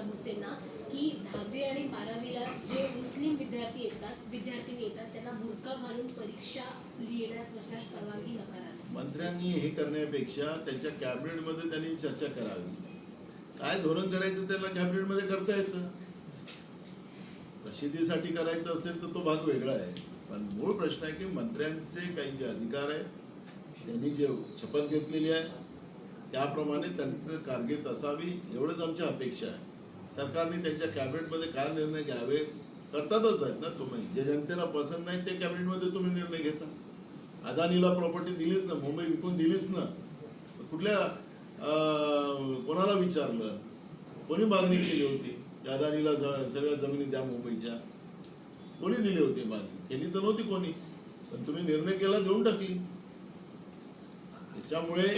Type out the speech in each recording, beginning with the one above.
मुद्दा हुसेना की दहावी आणि बारावीला जे मुस्लिम विद्यार्थी येतात विद्यार्थिनी येतात त्यांना बुरका घालून परीक्षा लिहिण्यास बसण्यास परवानगी नकारावी. मंत्र्यांनी हे करण्यापेक्षा त्यांच्या कॅबिनेटमध्ये त्यांनी चर्चा करावी. काय धोरण करायचं त्यांना कॅबिनेटमध्ये करता येतं? प्रसिद्धीसाठी करायचं असेल तर तो भाग वेगळा आहे. पण मूळ प्रश्न आहे की मंत्र्यांचे काही जे अधिकार आहेत त्यांनी जे शपथ घेतलेली आहे त्याप्रमाणे त्यांचं कारकीर्द असावी एवढंच आमची अपेक्षा आहे. सरकारने त्यांच्या कॅबिनेटमध्ये काय निर्णय घ्यावे करतातच आहेत ना तुम्ही. जे जनतेला पसंत नाही ते कॅबिनेटमध्ये तुम्ही निर्णय घेता. अदानीला प्रॉपर्टी दिलीच ना मुंबई विकून दिलीच ना. तर कुठल्या कोणाला विचारलं? कोणी मागणी केली होती? की अदानीला सगळ्या जमिनी द्या मुंबईच्या. कोणी दिली होती मागणी? केली तर नव्हती कोणी. पण तुम्ही निर्णय केला देऊन टाकली. त्याच्यामुळे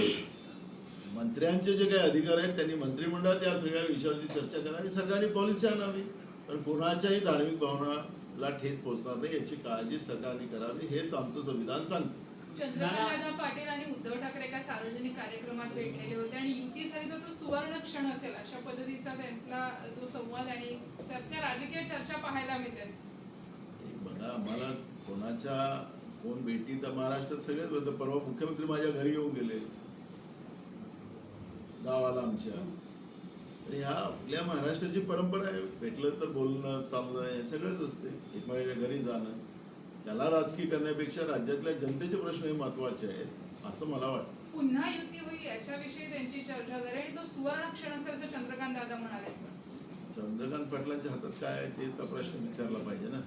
मंत्र्यांचे जे काही अधिकार आहेत त्यांनी मंत्रिमंडळात या सगळ्या विषयावरची चर्चा करावी सरकारने पॉलिसी आणावी. पण कोणाच्याही धार्मिक भावनाला ठेच पोहोचणार नाही याची काळजी सरकारने करावी हेच आमचं संविधान सांगतं. चंद्रकांतदादा पाटील आणि उद्धव ठाकरे एका सार्वजनिक कार्यक्रमात भेटलेले होते आणि युतीसाठी तर तो सुवर्ण क्षण असेल अशा पद्धतीचा त्यांचा तो संवाद आणि चर्चा राजकीय चर्चा पाहायला मिळते. बघा आम्हाला कोणाच्या कोण भेटी तर महाराष्ट्रात सगळेच परवा मुख्यमंत्री माझ्या घरी येऊन गेले. गावाला आमच्या. तर ह्या आपल्या महाराष्ट्राची परंपरा आहे. भेटलं तर बोलणं चालणं हे सगळंच असते. एकमेकाच्या घरी जाणं. त्याला राजकीय करण्यापेक्षा राज्यातल्या जनतेचे प्रश्न हे महत्त्वाचे आहेत असं मला वाटतं. पुन्हा युती होईल याच्याविषयी त्यांची चर्चा झाली आणि तो सुवर्ण क्षण असेल असं चंद्रकांत दादा म्हणाले. चंद्रकांत पाटलांच्या हातात काय आहे ते तर प्रश्न विचारला पाहिजे ना.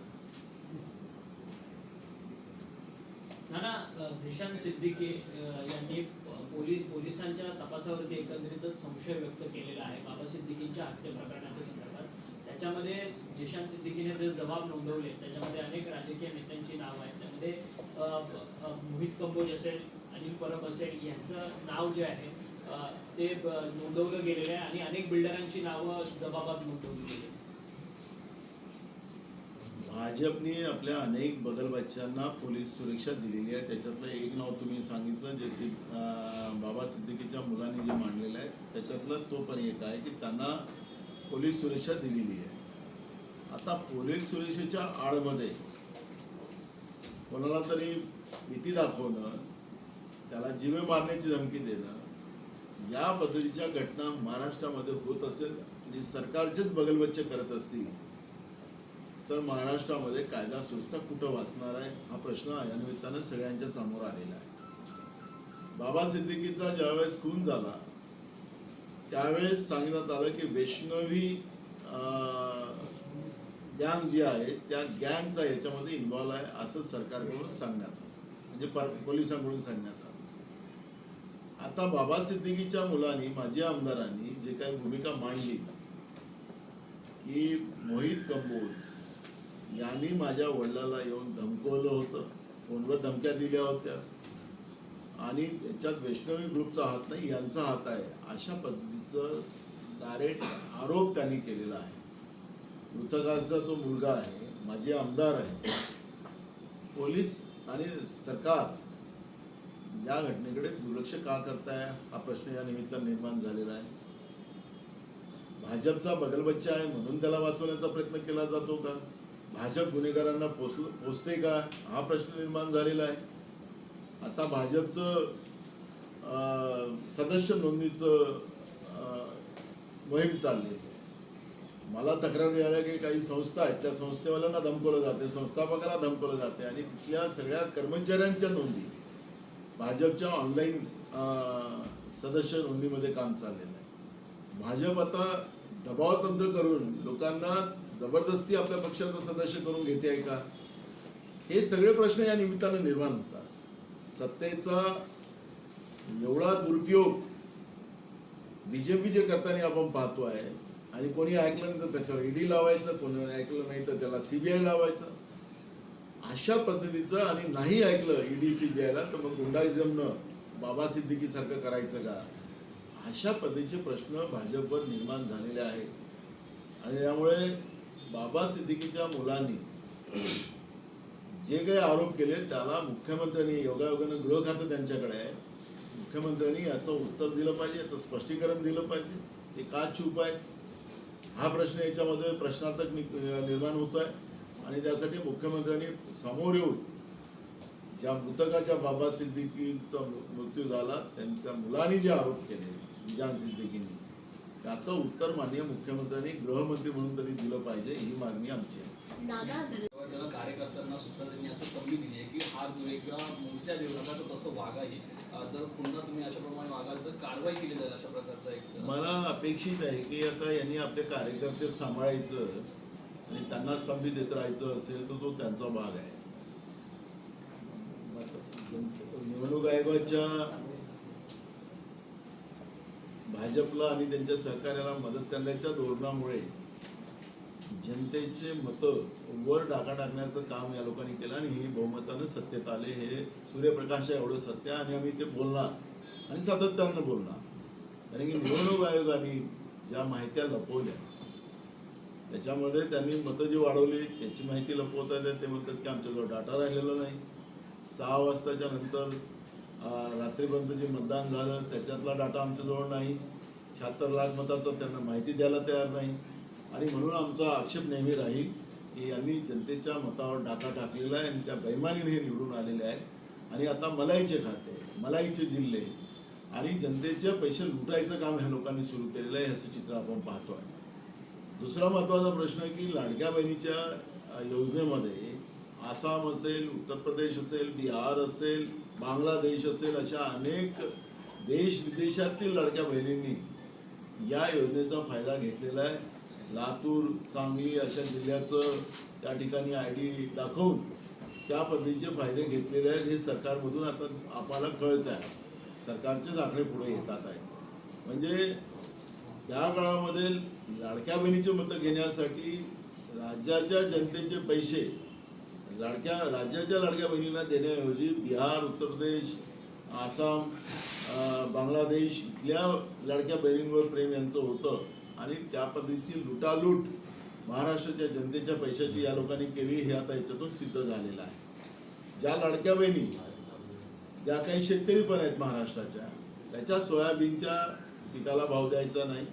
नाना झिशान सिद्दीकी यांनी पोलीस पोलिसांच्या तपासावरती एकंदरीतच संशय व्यक्त केलेला आहे. बाबा सिद्दीकींच्या हत्या प्रकरणाच्या संदर्भात. त्याच्यामध्ये झिशान सिद्दीकीने जे जबाब नोंदवले त्याच्यामध्ये अनेक राजकीय नेत्यांची नावं आहेत. त्यामध्ये मोहित कंबोज असेल अनिल परब असेल यांचं नाव जे आहे ते नोंदवलं गेलेलं आहे आणि अनेक बिल्डरांची नावं जबाबात नोंदवली गेली. भाजपने आपल्या अनेक बगलबच्च्यांना पोलीस सुरक्षा दिलेली आहे. त्याच्यातलं एक नाव तुम्ही सांगितलं जे सिद्ध बाबा सिद्दीकीच्या मुलांनी जे मांडलेलं आहे त्याच्यातलं तो पण एक आहे की त्यांना पोलीस सुरक्षा दिलेली आहे. आता पोलीस सुरक्षेच्या आडमध्ये कोणाला तरी भीती दाखवणं त्याला जीवे मारण्याची धमकी देणं या पद्धतीच्या घटना महाराष्ट्रामध्ये होत असेल आणि सरकारचेच बगलबच्चे करत असतील तर महाराष्ट्रामध्ये कायदा सुव्यवस्था कुठं वाचणार आहे? हा प्रश्न या निमित्तानं सगळ्यांच्या समोर आलेला आहे. बाबा सिद्दीकीचा ज्यावेळेस खून झाला त्यावेळेस सांगण्यात आलं की वैष्णवी गँग जी आहे त्या गँगचा याच्यामध्ये इन्व्हॉल्व आहे असं सरकारकडून सांगण्यात आलं. म्हणजे पोलिसांकडून सांगण्यात आलं. आता बाबा सिद्दीकीच्या मुलांनी माजी आमदारांनी जे काही भूमिका मांडली की मोहित कंबोज यांनी माझ्या वडिलाला येऊन धमकवलं होतं. फोनवर धमक्या दिल्या होत्या. आणि त्याच्यात वैष्णवी ग्रुपचा हात नाही यांचा हात आहे. अशा पद्धतीचं डायरेक्ट आरोप त्यांनी केलेला आहे. मृतकाचा तो मुलगा आहे माझे आमदार आहे. पोलीस आणि सरकार या घटनेकडे दुर्लक्ष का करताय? हा प्रश्न या निमित्त निर्माण झालेला आहे. भाजपचा बगलबच्चा आहे म्हणून त्याला वाचवण्याचा प्रयत्न केला जातो का? भाजप गुन्हेगारांना पोचल पोचते का? हा प्रश्न निर्माण झालेला आहे. आता भाजपचं सदस्य नोंदणीचं मोहीम चालली आहे. मला तक्रार मिळाल्या की काही संस्था आहेत. त्या संस्थेवाल्यांना धमकवलं जाते. संस्थापकाला धमकवलं जाते. आणि तिथल्या सगळ्या कर्मचाऱ्यांच्या नोंदी. भाजपच्या ऑनलाईन सदस्य नोंदीमध्ये काम चाललेलं आहे. भाजप आता दबावतंत्र करून लोकांना जबरदस्ती आपल्या पक्षाचं सदस्य करून घेते आहे का? हे सगळे प्रश्न या निमित्तानं निर्माण होतात. सत्तेचा एवढा दुरुपयोग बीजेपी जे करताना आपण पाहतो आहे आणि कोणी ऐकलं नाही तर त्याच्यावर ईडी लावायचं कोणी ऐकलं नाही तर त्याला सीबीआय लावायचं. अशा पद्धतीचं आणि नाही ऐकलं ईडी सीबीआयला तर मग गुंडाइझमनं बाबा सिद्दीकी सारखं करायचं का? अशा पद्धतीचे प्रश्न भाजपवर निर्माण झालेले आहेत. आणि त्यामुळे बाबा सिद्दीकीच्या मुलांनी जे काही आरोप केले त्याला मुख्यमंत्र्यांनी योगायोगानं गृह खातं त्यांच्याकडे आहे. मुख्यमंत्र्यांनी याचं उत्तर दिलं पाहिजे याचं स्पष्टीकरण दिलं पाहिजे. ते का चूप आहे? हा प्रश्न याच्यामध्ये प्रश्नार्थक निर्माण निर्माण होतोय. आणि त्यासाठी मुख्यमंत्र्यांनी समोर येऊन ज्या मृतकाच्या बाबा सिद्दीकीचा मृ- मृत्यू झाला त्यांच्या मुलांनी जे आरोप केले जान सिद्दीकींनी त्याचं उत्तर माननीय मुख्यमंत्र्यांनी गृहमंत्री म्हणून तरी दिलं पाहिजे ही मागणी आमची आहे. कार्यकर्त्यांना सुद्धा त्यांनी असं संधी दिली आहे की हात दुरे किंवा नका तर तसं वागाही जर पुन्हा तुम्ही अशाप्रमाणे वागाल तर कारवाई केली जाईल अशा प्रकारचा एक मला अपेक्षित आहे की आता यांनी आपले कार्यकर्ते सांभाळायचं आणि त्यांना स्तंभित देत राहायचं असेल तर तो त्यांचा भाग आहे. निवडणूक आयोगाच्या भाजपला आणि त्यांच्या सहकार्याला मदत करण्याच्या धोरणामुळे जनतेचे मतं वर डाका टाकण्याचं काम या लोकांनी केलं आणि हे बहुमतानं सत्तेत आले. हे सूर्यप्रकाश आहे एवढं सत्य आणि आम्ही ते बोलणार आणि सातत्यानं बोलणार. कारण की निवडणूक आयोगाने ज्या माहित्या लपवल्या त्याच्यामध्ये त्यांनी मतं जी वाढवली त्याची माहिती लपवता येते. ते म्हणतात की आमच्याजवळ डाटा राहिलेला नाही. सहा वाजताच्या नंतर रात्रीपर्यंत जे मतदान झालं त्याच्यातला डाटा आमच्याजवळ नाही. शहात्तर लाख मताचं त्यांना माहिती द्यायला तयार नाही. आणि म्हणून आमचा आक्षेप नेहमी राहील की यांनी जनतेच्या मतावर डाटा टाकलेला आहे आणि त्या बैमानीने हे निवडून आलेले आहेत. आणि आता मलाईचे खाते मलाईचे जिल्हे आणि जनतेचे पैसे लुटायचं काम ह्या लोकांनी सुरू केलेलं आहे असं चित्र आपण पाहतोय दुसरा महत्त्वाचा प्रश्न आहे की लाडक्या बहिणीच्या योजनेमध्ये आसाम असेल उत्तर प्रदेश असेल बिहार असेल बांगलादेश असेल अशा अनेक देश विदेशातील लाडक्या बहिणींनी या योजनेचा फायदा घेतलेला आहे. लातूर सांगली अशा जिल्ह्याचं त्या ठिकाणी आय डी दाखवून त्या पद्धतीचे फायदे घेतलेले आहेत. हे सरकारमधून आता आम्हाला कळत आहे. सरकारचेच आकडे पुढे येतात आहे. म्हणजे त्या काळामध्ये लाडक्या बहिणीचे मतं घेण्यासाठी राज्याच्या जनतेचे पैसे लाडक्या राज्याच्या लाडक्या बहिणींना देण्याऐवजी बिहार उत्तर प्रदेश आसाम बांगलादेश इथल्या लाडक्या बहिणींवर प्रेम यांचं होतं. आणि त्या पद्धतीची लुटालूट महाराष्ट्राच्या जनतेच्या पैशाची या लोकांनी केली हे आता याच्यातून सिद्ध झालेलं आहे. ज्या लाडक्या बहिणी ज्या काही शेतकरी पण आहेत महाराष्ट्राच्या त्याच्या सोयाबीनच्या पिकाला भाव द्यायचा नाही.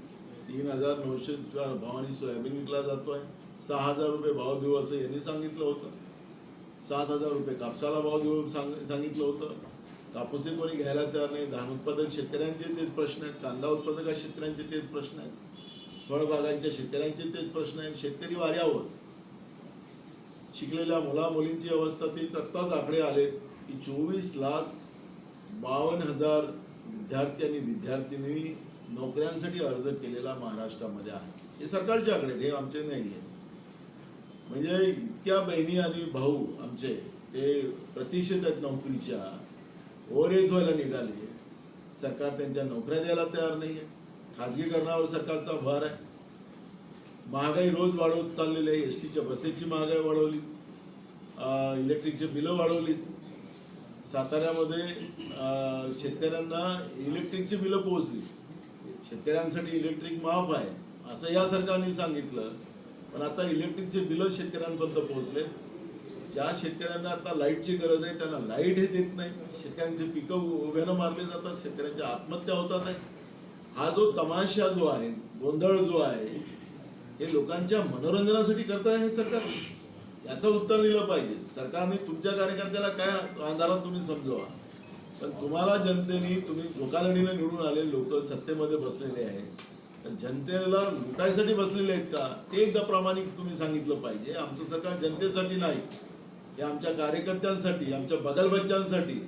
तीन हजार नऊशे भावाने सोयाबीन विकला जातोय. सहा हजार रुपये भाव देऊ असं यांनी सांगितलं होतं. सात हजार रुपये कापसाला भाव देऊन सांग सांगितलं होतं. कापूसही कोणी घ्यायला तयार नाही. धान उत्पादक शेतकऱ्यांचे तेच प्रश्न आहेत. कांदा उत्पादक शेतकऱ्यांचे तेच प्रश्न आहेत. फळबागांच्या शेतकऱ्यांचे तेच प्रश्न आहेत. शेतकरी वाऱ्यावर शिकलेल्या मुला मुलींची अवस्था तीच आत्ताच आकडे आले की चोवीस लाख बावन्न हजार विद्यार्थी आणि विद्यार्थिनी नोकऱ्यांसाठी अर्ज केलेला महाराष्ट्रामध्ये आहे. हे सरकारचे आकडे आहेत, हे आमचे नाही आहेत. म्हणजे इतक्या बहिणी आणि भाऊ आमचे ते प्रतिष्ठित आहेत नोकरीच्या. ओव्हरेज व्हायला निघाले. सरकार त्यांच्या नोकऱ्या द्यायला तयार नाही आहे खाजगीकरणावर सरकारचा भार आहे. महागाई रोज वाढवत चाललेली आहे. एस टीच्या बसेसची महागाई वाढवली. इलेक्ट्रिकची बिलं वाढवली. साताऱ्यामध्ये शेतकऱ्यांना इलेक्ट्रिकची बिलं पोहोचली. शेतकऱ्यांसाठी इलेक्ट्रिक माफ आहे. असं या सरकारने सांगितलं. पण आता इलेक्ट्रिकचे बिलं शेतकऱ्यांपर्यंत पोहोचले. ज्या शेतकऱ्यांना आता लाईटची गरज आहे त्यांना लाइट हे देत नाही. शेतकऱ्यांचे पिकं उभ्यानं मारले जातात शेतकऱ्यांच्या आत्महत्या होतात. आहे हा जो तमाशा जो आहे गोंधळ जो आहे हे लोकांच्या मनोरंजनासाठी करताय हे सरकार. याचं उत्तर दिलं पाहिजे. सरकारने तुमच्या कार्यकर्त्याला काय आधारात तुम्ही समजवा. पण तुम्हाला जनतेने तुम्ही धोकाधडीनं निवडून आले लोक सत्तेमध्ये बसलेले आहेत. जनतेला लुटायसाठी बसलेले आहेत का? ते एकदा प्रामाणिक तुम्ही सांगितलं पाहिजे. आमचं सरकार जनतेसाठी नाही. हे आमच्या कार्यकर्त्यांसाठी आमच्या बगलबच्च्यांसाठी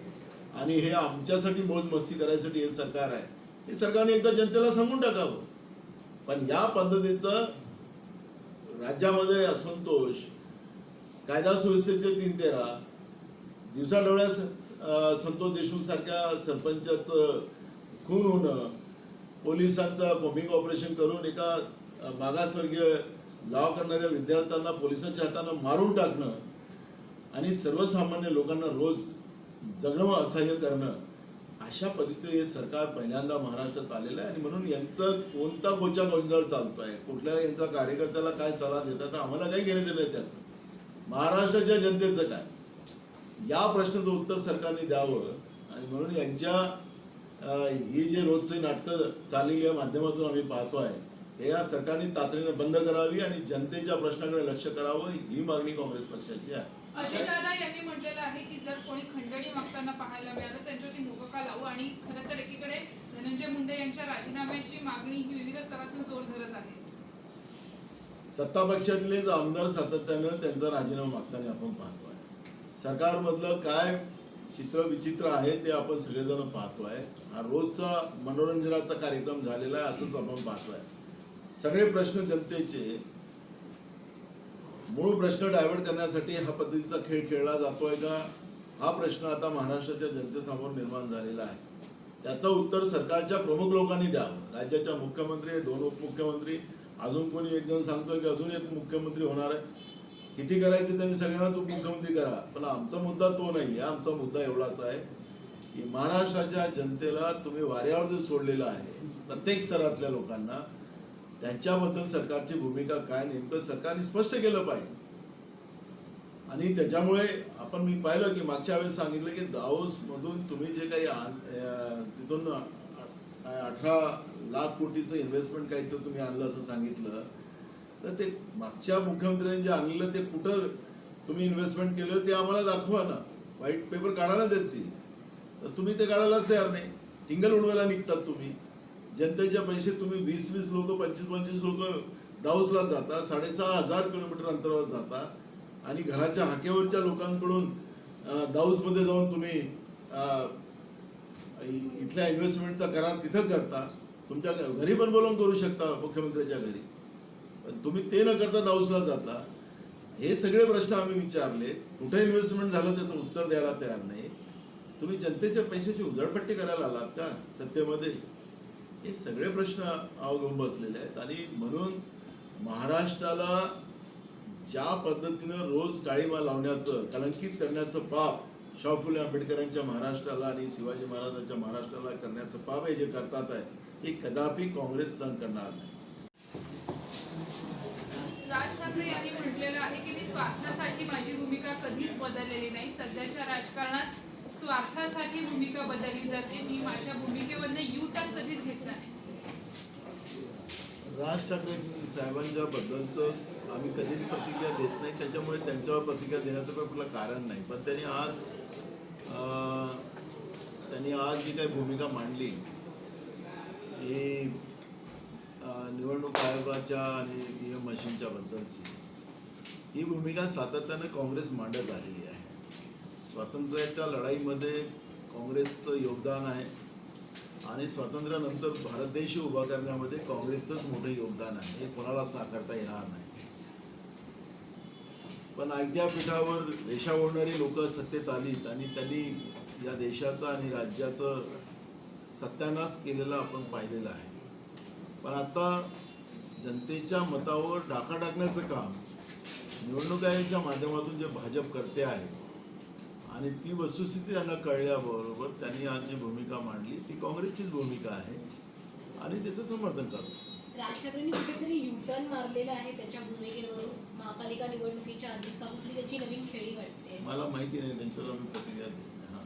आणि हे आमच्यासाठी मोज मस्ती करायसाठी हे सरकार आहे. हे सरकारने एकदा जनतेला सांगून टाकावं. पण या पद्धतीचं राज्यामध्ये असंतोष कायदा सुव्यवस्थेचे तीन तेरा दिवसाढवळ्या संतोष देशमुख सारख्या सरपंचाचं खून होणं पोलिसांचं बॉम्बिंग ऑपरेशन करून एका मागासवर्गीय लॉ करणाऱ्या विद्यार्थ्यांना पोलिसांच्या हातानं मारून टाकणं आणि सर्वसामान्य लोकांना रोज जगणं असह्य करणं अशा पद्धतीचं हे सरकार पहिल्यांदा महाराष्ट्रात आलेलं आहे आणि म्हणून यांचं कोणता गोचा गोंधळ आहे कुठल्या यांचा कार्यकर्त्याला काय सल्ला देतात आम्हाला काही घेणं दिलं आहे त्याचं. महाराष्ट्राच्या जनतेचं काय? या प्रश्नाचं उत्तर सरकारने द्यावं आणि म्हणून यांच्या ही जे रोजचे नाटकं चाललेली आहे माध्यमातून आम्ही पाहतोय हे या सरकारने तातडीने बंद करावी आणि जनतेच्या प्रश्नाकडे लक्ष करावं ही मागणी काँग्रेस पक्षाची आहे. अजितदादा यांनी म्हटलेलं आहे की जर कोणी खंडणी मागताना पाहायला मिळालं त्यांच्यावरती मोबका लावू? आणि खरं तर एकीकडे धनंजय मुंडे यांच्या राजीनाम्याची मागणी ही विविध स्तरातून जोर धरत आहे. सत्ता पक्षातलेच आमदार सातत्यानं त्यांचा राजीनामा मागताना आपण पाहतोय. सरकारमधलं काय चित्र विचित्र आहे ते आपण सगळेजण पाहतोय. हा रोजचा मनोरंजनाचा कार्यक्रम झालेला आहे असंच आपण पाहतोय. सगळे प्रश्न जनतेचे. मूळ प्रश्न डायव्हर्ट करण्यासाठी हा पद्धतीचा खेळ खेळला जातोय का? हा प्रश्न आता महाराष्ट्राच्या जनतेसमोर निर्माण झालेला आहे. त्याचं उत्तर सरकारच्या प्रमुख लोकांनी द्यावं. राज्याच्या मुख्यमंत्री दोन उपमुख्यमंत्री. अजून कोणी एक जण सांगतोय की अजून एक मुख्यमंत्री होणार आहे? किती करायचे त्यांनी सगळ्यांनाच उपमुख्यमंत्री करा. पण आमचा मुद्दा तो नाही आहे. आमचा मुद्दा एवढाच आहे की महाराष्ट्राच्या जनतेला तुम्ही वाऱ्यावर जो सोडलेला आहे प्रत्येक स्तरातल्या लोकांना त्यांच्याबद्दल सरकारची भूमिका काय नेमकं सरकारने स्पष्ट केलं पाहिजे. आणि त्याच्यामुळे आपण मी पाहिलं की मागच्या वेळेस सांगितलं की दाओस मधून तुम्ही जे काही आण- तिथून अठरा लाख कोटीचं इन्व्हेस्टमेंट काही तर तुम्ही आणलं असं सांगितलं तर ते मागच्या मुख्यमंत्र्यांनी जे आणलेलं ते कुठं तुम्ही इन्व्हेस्टमेंट केलं ते आम्हाला दाखवा ना. व्हाईट पेपर काढा ना त्याची. तर तुम्ही ते काढायलाच तयार नाही. टिंगल उडवायला निघतात तुम्ही. जनतेच्या पैसे तुम्ही वीस वीस लोक पंचवीस पंचवीस लोक दाऊसला जाता साडेसहा हजार किलोमीटर अंतरावर जाता आणि घराच्या हाकेवरच्या लोकांकडून दाऊसमध्ये जाऊन तुम्ही इथल्या इन्व्हेस्टमेंटचा करार तिथं करता. तुमच्या घरी पण बोलवून करू शकता मुख्यमंत्र्याच्या घरी. पण तुम्ही ते न करता दाऊसला जाता. हे सगळे प्रश्न आम्ही विचारले. कुठे इन्व्हेस्टमेंट झालं त्याचं उत्तर द्यायला तयार नाही. तुम्ही जनतेच्या पैशाची उधळपट्टी करायला आलात का सत्तेमध्ये? हे सगळे प्रश्न अवलंब बसलेले आहेत. आणि म्हणून महाराष्ट्राला ज्या पद्धतीनं रोज काळीमा लावण्याचं कलंकित करण्याचं पाप शाहू फुले आंबेडकरांच्या महाराष्ट्राला आणि शिवाजी महाराजांच्या महाराष्ट्राला करण्याचं पाप हे जे करतात आहे हे कदापि काँग्रेस सहन करणार नाही राज ठाकरे यांनी म्हटलेलं आहे की मी स्वार्थासाठी माझी भूमिका कधीच बदललेली नाही. सध्याच्या राजकारणात स्वार्थासाठी भूमिका बदलली जाते. मी माझ्या भूमिकेमध्ये यू टर्न कधीच घेतला नाही. राज ठाकरे साहेबांच्या बद्दलचं आम्ही कधीच प्रतिक्रिया देत नाही. त्याच्यामुळे त्यांच्यावर प्रतिक्रिया देण्याचं काही कुठलं कारण नाही. पण त्यांनी आज त्यांनी आज जी काही भूमिका मांडली ही निवडणूक आणि ई मशीनच्या बद्दलची ही भूमिका सातत्यानं काँग्रेस मांडत आलेली आहे. स्वातंत्र्याच्या लढाईमध्ये काँग्रेसचं योगदान आहे आणि स्वातंत्र्यानंतर भारत देश उभा करण्यामध्ये काँग्रेसचंच मोठं योगदान आहे. हे कोणालाच नाकारता येणार नाही. पण आयत्या पीठावर रेषा ओढणारी लोक सत्तेत आलीत आणि त्यांनी या देशाचं आणि राज्याचं सत्यानाश केलेलं आपण पाहिलेलं आहे. पण आता जनतेच्या मतावर डाका टाकण्याचं काम निवडणूक आयोगाच्या माध्यमातून जे भाजप करते आहे आणि ती वस्तुस्थिती त्यांना कळल्याबरोबर त्यांनी आज जी भूमिका मांडली ती काँग्रेसचीच भूमिका आहे आणि त्याचं समर्थन करतो. राज ठाकरेंनी कुठेतरी युटर्न मारलेला आहे त्याच्या भूमिकेवरून. महापालिका निवडणुकीच्या आधीच का कुठली त्याची नवीन खेळी वाटते? मला माहिती नाही त्यांच्यावर आम्ही प्रतिक्रिया देत नाही हां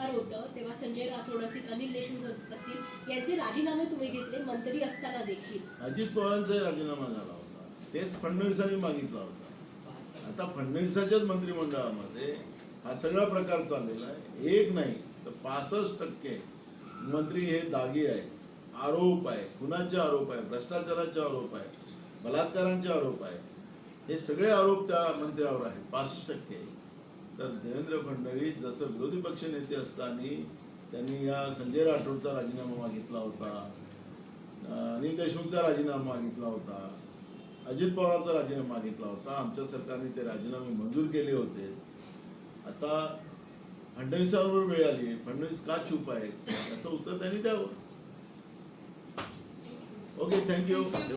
सरकार होतं तेव्हा संजय राठोड असतील अनिल देशमुख असतील यांचे राजीनामे तुम्ही घेतले मंत्री असताना देखील. अजित पवारांचाही राजीनामा झाला होता. तेच फडणवीसांनी मागितला होता. आता फडणवीसाच्याच मंत्रिमंडळामध्ये हा सगळा प्रकार चाललेला आहे. एक नाही तर पासष्ट टक्के मंत्री हे दागी आहेत. आरोप आहे. खुनाचे आरोप आहे? भ्रष्टाचाराचे आरोप आहे. बलात्कारांचे आरोप आहे. हे सगळे आरोप त्या मंत्र्यावर आहेत. पासष्ट टक्के. तर देवेंद्र फडणवीस जसं विरोधी पक्ष नेते असताना त्यांनी या संजय राठोडचा राजीनामा मागितला होता अनिल देशमुखचा राजीनामा मागितला होता अजित पवारांचा राजीनामा मागितला होता आमच्या सरकारने ते राजीनामे मंजूर केले होते. आता फडणवीसांवर वेळ आली फडणवीस का चूप आहे याचं उत्तर त्यांनी द्यावं. Okay thank you